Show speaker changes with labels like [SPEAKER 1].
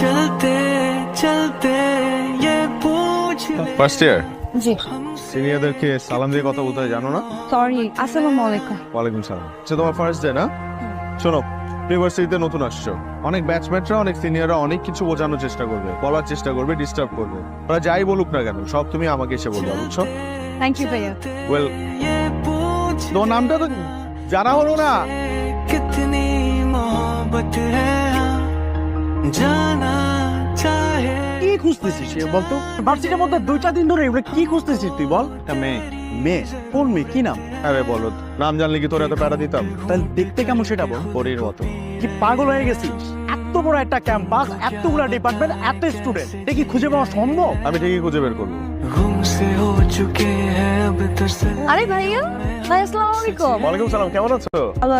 [SPEAKER 1] चलते चलते ये पूछ ले
[SPEAKER 2] ফার্স্ট ইয়ার
[SPEAKER 3] জি
[SPEAKER 2] সিনিয়রদেরকে সালাম দিয়ে কথা বলতে হয় জানো না
[SPEAKER 3] সরি আসসালামু আলাইকুম
[SPEAKER 2] ওয়ালাইকুম সালাম আচ্ছা তোমার ফার্স্ট ডে না শোনো ইউনিভার্সিটিতে নতুন আসছো অনেক ব্যাচমেটরা অনেক সিনিয়ররা অনেক কিছু বোঝানোর চেষ্টা করবে বলার চেষ্টা করবে ডিস্টার্ব করবে ওরা যাই বলুক না কেন সব তুমি আমাকে এসে বলবে বুঝছো
[SPEAKER 3] থ্যাংক ইউ ভাইয়া
[SPEAKER 2] ওয়েল
[SPEAKER 1] ये पूछ
[SPEAKER 2] তোমার নামটা তো জানা হলো না
[SPEAKER 1] कितनी मोहब्बत है हाँ, जाना चाहे
[SPEAKER 4] কি খুঁজতেছিস বলতো? ভার্সিটির মধ্যে দুই চার দিন ধরে এগুলো কি খুঁজতেছিস তুই বল?
[SPEAKER 2] একটা মেয়ে।
[SPEAKER 4] মেয়ে? কোন মেয়ে? কি নাম?
[SPEAKER 2] আরে বলো নাম জানলে কি তোর এত প্যারা দিতাম?
[SPEAKER 4] তাহলে দেখতে কেমন সেটা বল।
[SPEAKER 2] পরীর মতো।
[SPEAKER 4] কি পাগল হয়ে গেছিস? এত বড় একটা ক্যাম্পাস এতগুলো ডিপার্টমেন্ট এত স্টুডেন্ট এটা কি খুঁজে পাওয়া সম্ভব?
[SPEAKER 2] আমি ঠিকই খুঁজে বের করব।
[SPEAKER 3] আরে ভাইয়া ভাই আসসালামু আলাইকুম।
[SPEAKER 2] ওয়ালাইকুম সালাম কেমন আছো?